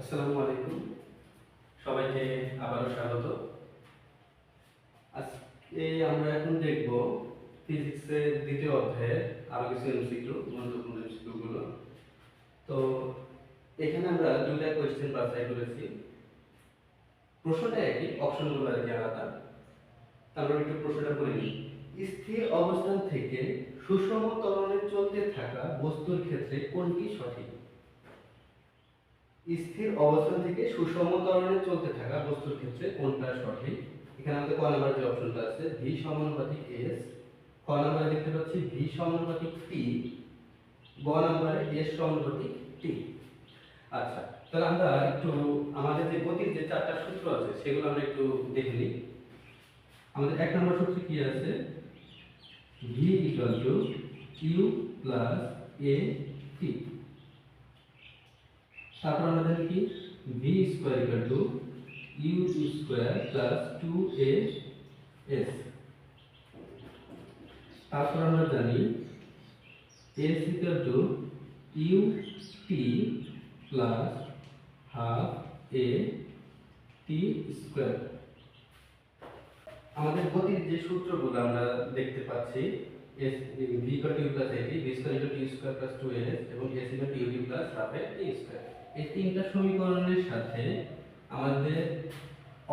আসসালামু আলাইকুম। সবাইকে আবারও স্বাগত। আজকে আমরা এখন দেখব ফিজিক্সের দ্বিতীয় অধ্যায়ে আরও কিছু এমসিকিউ গুরুত্বপূর্ণ এমসিকিউ গুলো তো এখানে আমরা দুইটা কোয়েশ্চেন বাছাই করেছি। প্রশ্নটা একই অপশনগুলো আর কি আলাদা। তারপর একটু প্রশ্নটা করে নিই। স্থির অবস্থান থেকে সুষম ত্বরণে চলতে থাকা বস্তুর ক্ষেত্রে কোনটি সঠিক? স্থির অবস্থান থেকে সুষম ত্বরণে চলতে থাকা বস্তুর ক্ষেত্রে কোনটা সঠিক? এখানে আমাদের ক নাম্বার যে অপশনটা আছে ভি সমানুপাতিক এস ক নাম্বারে দেখতে পাচ্ছি ভি সমানুপাতিক টি গ নাম্বারে এস সমানুপাতিক টি আচ্ছা তাহলে আমরা একটু আমাদের যে গতির যে চারটা সূত্র আছে, সেগুলো আমরা একটু দেখে নিই। আমাদের এক নম্বর সূত্র কি আছে? V equal to U plus A T তারপর জানি কি? V square equal to U square plus two A S তারপর আমরা জানি S equal to U T plus half A T square আমাদের গতির যে সূত্রগুলো আমরা দেখতে পাচ্ছি S V equal to plus এটি V square equal to square plus two S এবং S equal to U plus half A T square এই তিনটা সমীকরণের সাথে আমাদের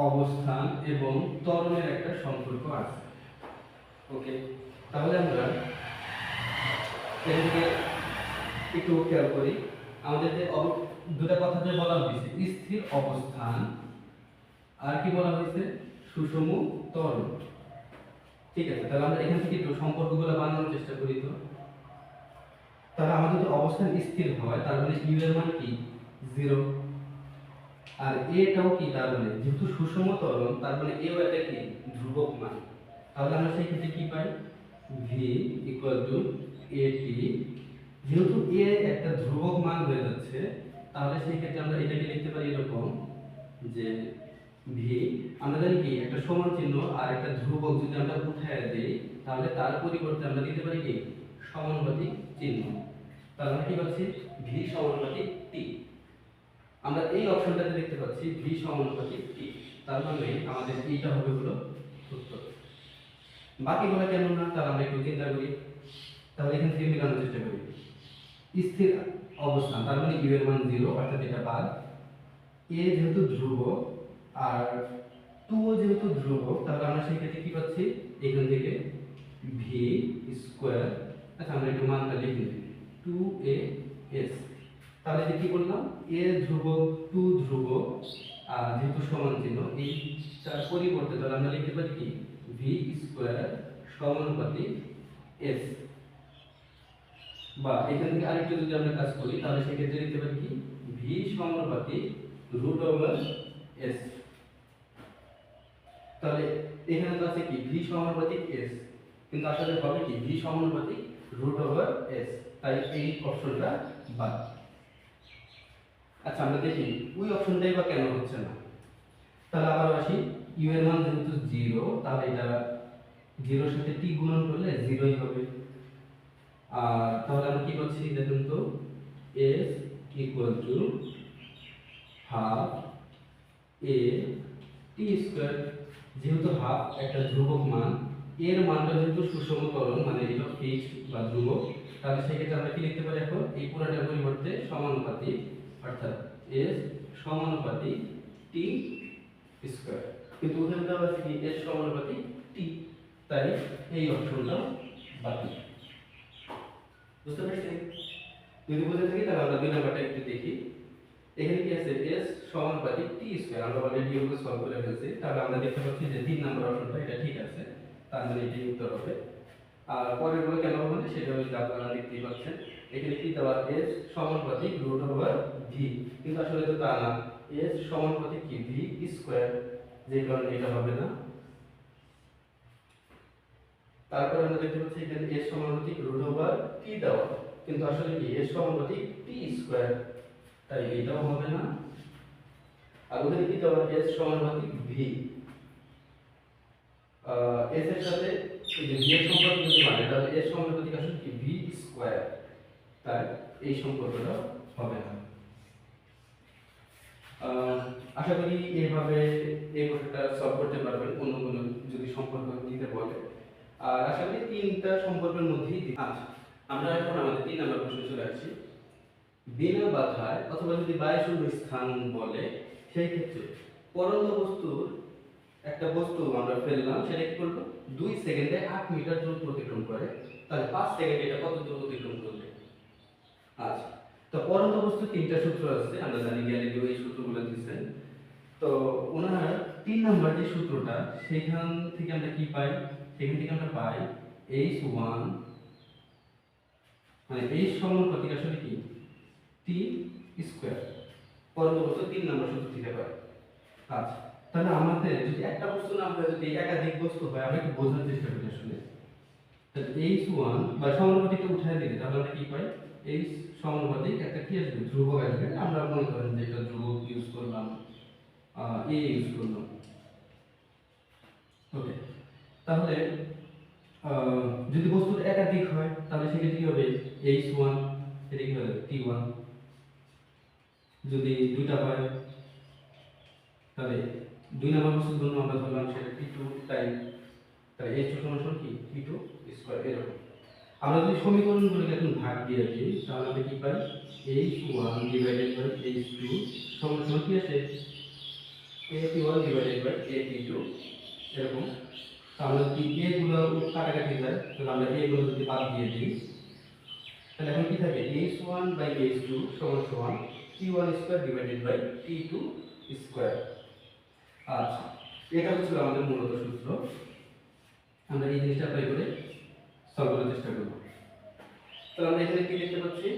অবস্থান এবং ত্বরণের একটা সম্পর্ক আছে। ওকে তাহলে আমরা একটু খেয়াল করি। আমাদের যে দুটা কথা যে বলা হয়েছে, স্থির অবস্থান। আর কি বলা হয়েছে? সুষম ত্বরণ। ঠিক আছে, তাহলে আমরা এখান থেকে একটু সম্পর্কগুলো বানানোর চেষ্টা করি তো। তাহলে আমাদের যদি অবস্থান স্থির হয়, তার মানে ইউ এর মান কি? জিরো। আর এটাও কি? তার মানে যেহেতু সুষম ত্বরণ, তার মানে এও একটা কি? ধ্রুবক মান। তাহলে আমরা সেই ক্ষেত্রে কি পাই? V equal to A T যেহেতু এ একটা ধ্রুবক মান হয়ে যাচ্ছে, তাহলে সেই ক্ষেত্রে আমরা এটাকে লিখতে পারি এরকম যে ভি আমরা জানি কি? একটা সমান চিহ্ন আর একটা ধ্রুবক যদি আমরা উঠায় দেই, তাহলে তার পরিবর্তে আমরা দিতে পারি কি? সমানুপাতিক চিহ্ন। তাহলে আমরা কি পাচ্ছি? ভি সমানুপাতিক টি আমরা এই অপশনটাতে দেখতে পাচ্ছি ভি সমানুপাতিক টি তার মানে আমাদের এইটা হবে হলো উত্তর। বাকিগুলো কেমন না, তাহলে আমরা একটু চিন্তা করি। তাহলে এখান থেকে মেলানোর চেষ্টা করি। স্থির অবস্থান, তার মানে ইউ এর মান জিরো অর্থাৎ এটা বাদ। এ যেহেতু ধ্রুব, আর টু যেহেতু ধ্রুব, তাহলে আমরা সেই ক্ষেত্রে কি পাচ্ছি? এখান থেকে ভি স্কোয়ার আচ্ছা আমরা একটু মানটা লিখে নিই। টু এ এস তাহলে যে কি করলাম? এ ধ্রুব টু ধ্রুব যেহেতু সমান চিহ্ন, এই তার পরিবর্তে তাহলে আমরা লিখতে পারি কি? ভি স্কোয়ার সমানুপাতিক এস বা এখান থেকে আরেকটু যদি আমরা কাজ করি, তাহলে সেক্ষেত্রে লিখতে পারি কি? ভি সমানুপাতিক রুট ওভার এস তাহলে এখানে তো আছে কি? ভি সমানুপাতিক এস কিন্তু আসলে হবে কি? ভি সমানুপাতিক রুট ওভার এস তাই এই অপশনটা বাদ। আচ্ছা আমরা দেখি, ওই অপশনটাই বা কেন হচ্ছে না? তাহলে আবার আসি ইউ এর মান যেহেতু জিরো তাহলে এটা জিরোর সাথে টি গুণন করলে জিরোই হবে। আর তাহলে আমরা কি পাচ্ছি, দেখুন তো S equal to half A T square যেহেতু হাফ একটা ধ্রুবক মান, এর মানটা যেহেতু সুষম ত্বরণ মানে এটা ফিক্সড বা ধ্রুবক, তাহলে সেক্ষেত্রে আমরা কি লিখতে পারি এখন? এই পুরাটার পরিবর্তে সমানুপাতিক অর্থাৎ এস সমানুপাতিক টি স্কোয়ার কিন্তু ওখানে দেওয়া আছে কি এস সমানুপাতিক টি তাই এই অপশনটা বাতিল। বুঝতে পারছেন? যদি বুঝে থাকি, তাহলে আমরা দুই নাম্বারটা একটু দেখি। এখানে কি আছে? এস সমানুপাতিক টি স্কয়ার আমরা অলরেডি ওগুলো সলভ করে ফেলছি। তাহলে আমরা দেখতে পাচ্ছি যে তিন নাম্বার অপশনটা, এটা ঠিক আছে। তার মানে এটাই উত্তর হবে। আর পরেরগুলো কেন হবে? সেটা হচ্ছে আপনারা দেখতেই পাচ্ছেন। এখানে কি দেওয়া এস সমানুপাতিক রুট ওভার ভি কিন্তু আসলে তো তা না। এস সমানুপাতিক কি? ভি স্কয়ার যে কারণে এটা হবে না। তারপরে আমরা দেখতে পাচ্ছি এখানে এস সমানুপাতিক রুট ওভার টি দেওয়া। কিন্তু আসলে কি? এস সমানুপাতিক টি স্কয়ার তাই এটাও হবে না। আর ওখানে কি দেওয়া এস সমানুপাতিক ভি এস এর সাথে যে ভি এর সম্পর্ক যদি মানে তাহলে এস সমানুপাতিক আসলে কি? ভি স্কয়ার তাই এই সম্পর্কটা হবে না। আশা করি এইভাবে এই প্রশ্নটা সলভ করতে পারবেন, অন্য কোনো যদি সম্পর্ক দিতে বলে। আর আশা করি তিনটা সম্পর্কের মধ্যেই আচ্ছা আমরা এখন আমাদের তিন নম্বর প্রশ্ন চলে আসছি। বিনা বাধায় অথবা যদি বায়ুশূন্য স্থান বলে, সেই ক্ষেত্রে পরন্ত বস্তুর একটা বস্তু আমরা ফেললাম, সেটা কি করল? দুই সেকেন্ডে আট মিটার দূর অতিক্রম করে। তাহলে পাঁচ সেকেন্ডে এটা কত দূর অতিক্রম করবে? আচ্ছা তো পরন্ত বস্তু তিনটা সূত্র আছে, আমরা জানি গ্যালিলিও এই সূত্রগুলো দিচ্ছেন তো ওনার তিন নাম্বার যে সূত্রটা, সেখান থেকে আমরা কি পাই? সেখান থেকে আমরা পাই এইচ ওয়ান মানে এইচ সমানুপাতিক আসলে কি? টি স্কোয়ার পরন্ত বস্তু তিন নাম্বার সূত্র থেকে পাই। আচ্ছা তাহলে আমাদের যদি একটা বস্তু না হয় যদি একাধিক বস্তু হয়, আমরা একটু বোঝার চেষ্টা করি আসলে। এইচ ওয়ান বা সমানুপাতিকটা উঠায় দিলে, তাহলে আমরা কি পাই? এইচ সমানুপাতিক একটা কি আসবে? ধ্রুবক আসবে। আমরা মনে করেন যে এটা ধ্রুবক ইউজ করলাম এ ইউজ করলাম। ওকে তাহলে যদি বস্তুর একাধিক হয়, তাহলে সেক্ষেত্রে কি হবে? এইচ ওয়ান এটা কি হবে? টি ওয়ান যদি দুইটা হয়, তাহলে দুই নম্বর বস্তুর জন্য আমরা ধরলাম সেটা টি টু টাইম তাহলে এইচ টু সমান কি? টি টু স্কোয়ার এরকম। আমরা যদি সমীকরণগুলোকে এখন ভাগ দিয়ে দিই তাহলে আমরা কি পাই? H one divided by H two সমান কি আছে? A T one divided by A T এরকম আমরা যদি এ গুলো কাটাকাটি যায় তাহলে আমরা এ গুলো যদি বাদ দিয়ে দিই, তাহলে এখন কি থাকে? H one by H two সমান সমান T one square divided by T two square আচ্ছা এটা হচ্ছে আমাদের মূলত সূত্র। আমরা এই জিনিসটা অ্যাপ্লাই করে সলভ করার চেষ্টা করব। তাহলে আমরা এখানে কি দেখতে পাচ্ছি?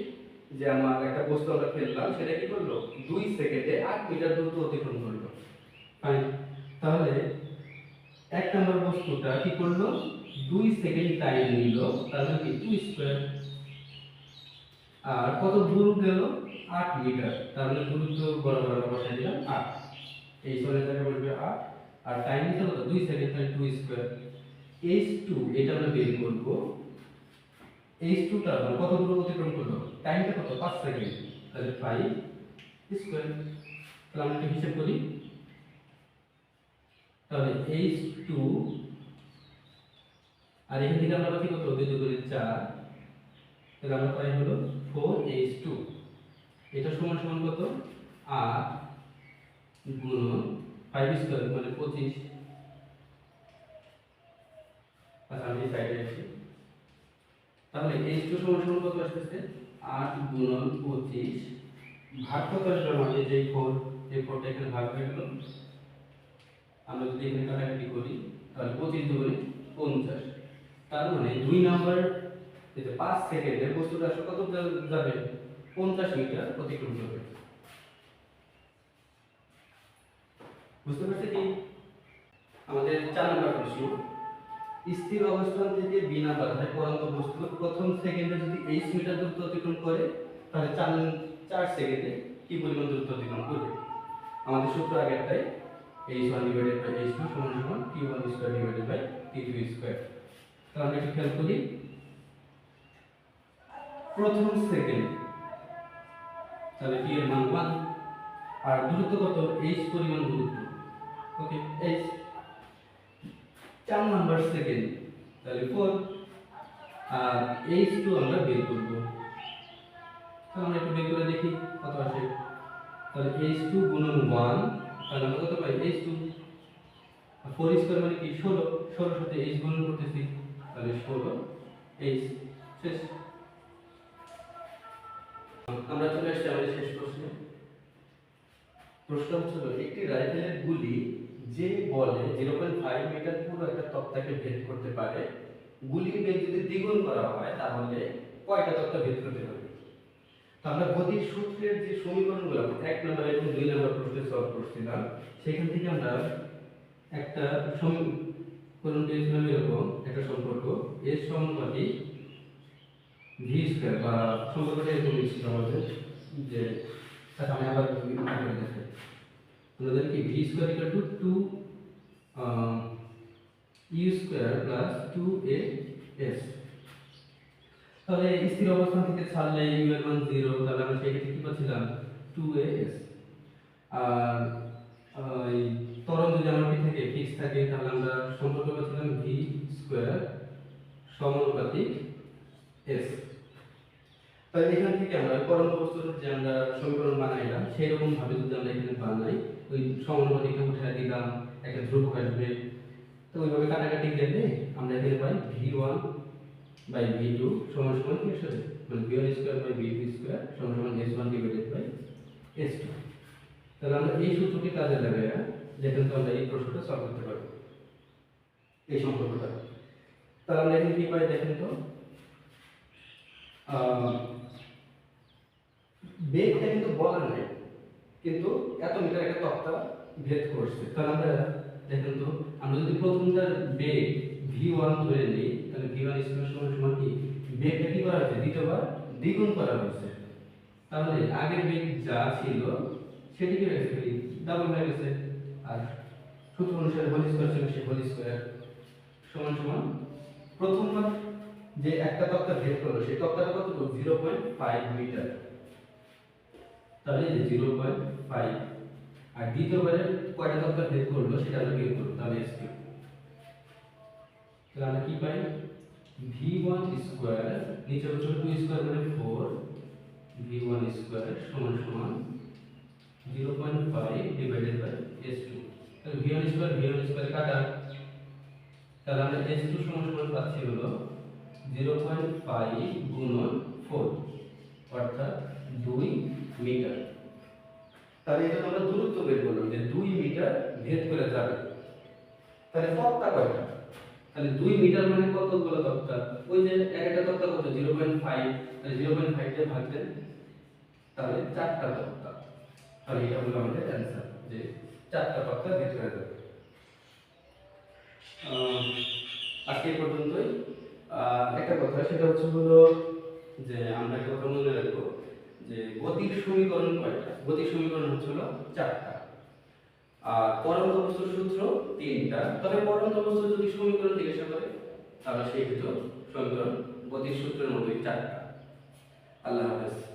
যে আমার একটা বস্তু আমরা ফেললাম, সেটা কি করল? দুই সেকেন্ডে আট মিটার দূরত্ব অতিক্রম করল। ফাইন তাহলে এক নম্বর বস্তুটা কি করল? দুই সেকেন্ড টাইম নিল তাহলে কি? টু স্কোয়ার আর কত দূর গেল? আট মিটার। তাহলে মানে দূরত্ব বরাবর বসাই দিলাম আট। এই সরের জায়গায় বসবে আট। আর টাইম নিতে কত দুই সেকেন্ড তাহলে টু স্কোয়ার এইচ টু এটা আমরা বের করব। এইচ টুটা আমরা কত দূর অতিক্রম করল টাইমটা কত? পাঁচ সেকেন্ড তাহলে ফাইভ স্কোয়ার তাহলে আমরা একটা হিসাব করি। তাহলে এইচ টু আর এখান থেকে আমরা পাচ্ছি কত? দুই দুগুণে চার। তাহলে আমরা পাই হলো ফোর এইচ টু এটা সমান সমান কত? আট গুণন ফাইভ স্কোয়ার মানে পঁচিশ। আচ্ছা আমি সাইডে আসি। তাহলে এইচ টু সমান সমান কত আসতেছে? আট গুণন পঁচিশ। ভাগ কত আসবে আমাদের যে ফোর এই ফোরটা এখানে ভাগ হয়ে গেল। আমরা যদি এখানে কাটাকাটি করি, তাহলে পঁচিশ দুগুণে পঞ্চাশ। তার মানে দুই নাম্বার এই পাঁচ সেকেন্ডে বস্তুটা আসলে কত যা- যাবে? পঞ্চাশ মিটার অতিক্রম করবে। বুঝতে পারছি কি? আমাদের চার নম্বর প্রশ্ন। স্থির অবস্থান থেকে বিনা বাধায় পরন্ত বস্তু প্রথম সেকেন্ডে যদি এইচ মিটার দূরত্ব অতিক্রম করে, তাহলে চার চার সেকেন্ডে কি পরিমাণ দূরত্ব অতিক্রম করবে? আমাদের সূত্র আগেরটাই H one divided by H two সমান সমান T one square divided by T two square তাহলে আমরা একটু খেয়াল করি। প্রথম সেকেন্ড, তাহলে টি এর মান ওয়ান আর দূরত্ব কত? এইচ পরিমাণ দূরত্ব। ওকে এইচ চার নাম্বার সেকেন্ড তাহলে ফোর আর এইচ টু আমরা বের করব। তাহলে আমরা একটু বের করে দেখি কত আসে। তাহলে এইচ টু গুণন ওয়ান তাহলে আমরা কত পাই? এইচ টু ফোর স্কোয়ার মানে কি? ষোলো। ষোলোর সাথে এইচ গুণন করতেছি তাহলে ষোলো এইচ শেষ। আমরা চলে আসছি আমাদের শেষ প্রশ্নে। প্রশ্ন হচ্ছে হলো, একটি রাইফেলের গুলি যে বলে পয়েন্ট ফাইভ মিটার পুরো একটা তক্তাকে ভেদ করতে পারে, গুলির বেগ যদি দ্বিগুণ করা হয়, তাহলে কয়টা তক্তা ভেদ করতে পারবে? তো আমরা গতির সূত্রের যে সমীকরণগুলো এক নম্বর এবং দুই নম্বর প্রশ্নে সলভ করছিলাম সেখান থেকে আমরা একটা সমীকরণ পেয়েছিলাম এরকম, একটা সম্পর্ক, এর সমানুপাতি ভি স্কোয়ার বা সম্পর্কটা এরকম ছিল আমাদের, যে আমি আবার আগে দেখাই আমরা জানি কি V square equal to two U square plus two A S তাহলে স্থির অবস্থান থেকে ছাড়লে ইউ এর মান জিরো তাহলে আমরা সেক্ষেত্রে কি পাচ্ছিলাম? টু এ এস আর যদি আমার কি থাকে ফিক্স থাকে, তাহলে আমরা সম্পর্ক পাচ্ছিলাম ভি স্কোয়ার সমানুপাতিক এস তাহলে এখান থেকে আমরা পরন্ত বস্তুর যে আমরা সমীকরণ বানাইলাম সেই রকম ভাবে যদি আমরা এখানে বানাই ওই সমানুপাতিকটা উঠে দিলাম, একটা ধ্রুবক আসবে। তো ওইভাবে কাটাকাটি গেলে আমরা এখানে পাই V one by V two সমান সমান কি আসবে মানে V one square by V two square সমান সমান S one divided by S two তাহলে আমরা এই সূত্রটি কাজে লাগাই যেখানে তো আমরা এই প্রশ্নটা সলভ করতে পারব। এই সম্পর্কটা। তাহলে আমরা এখানে কি পাই দেখেন তো? বেগটা কিন্তু বলা নাই। কিন্তু এত মিটার একটা তক্তা ভেদ করছে। তাহলে আমরা দেখেন তো, আমরা যদি প্রথমটার বেগ ভি ওয়ান ধরে নিই, তাহলে ভি ওয়ান স্কোয়ার সমান সমান কি? বেগটা কি করা হয়েছে? দ্বিতীয়বার দ্বিগুণ করা হয়েছে। তাহলে আগের বেগ যা ছিল, সেটি কি হয়েছে ডাবল হয়ে গেছে। আর সূত্র অনুসারে হোল স্কোয়ার ছিল, সে হোল স্কোয়ার সমান সমান প্রথমবার যে একটা তক্তা ভেদ করল, সেই তক্তাটা কত? জিরো পয়েন্ট ফাইভ মিটার তাহলে জিরো পয়েন্ট ফাইভ আর দ্বিতীয়বারে কয়টা তক্তা ভেদ করল, সেটা আমরা বের করব তাহলে এস কিউ তাহলে আমরা কি পাই? ভি ওয়ান স্কোয়ার নিচে হচ্ছে টু স্কোয়ার মানে ফোর ভি ওয়ান স্কোয়ার সমান সমান zero point five divided by S two তাহলে V one square V one square কাটা। তাহলে আমরা এস টু সমান সমান পাচ্ছি হলো জিরো পয়েন্ট ফাইভ গুণন ফোর অর্থাৎ দুই মিটার তাহলে এটা আমরা দূরত্ব বের করলাম যে দুই মিটার ভেদ করে যাবে। তাহলে তক্তা কয়টা? তাহলে দুই মিটার মানে কতগুলো তক্তা? ওই যে এক একটা তক্তা কত? Zero point five. তাহলে জিরো পয়েন্ট ফাইভ দিয়ে ভাগ দেন। তাহলে চারটা তক্তা। তাহলে এটা হলো আমাদের অ্যান্সার যে চারটা তক্তা ভেদ করে যাবে। আজকে পর্যন্তই। একটা কথা, সেটা হচ্ছে হলো যে আমরা একটা কথা মনে রাখব। যে গতির সমীকরণ কয়টা? গতির সমীকরণ হলো চারটা। আর পরন্ত বস্তুর সূত্র তিনটা। তবে পরন্ত বস্তু যদি সমীকরণ জিজ্ঞাসা করে, তাহলে সেই ক্ষেত্রে সমীকরণ গতির সূত্রের মতোই চারটা। আল্লাহ হাফেজ।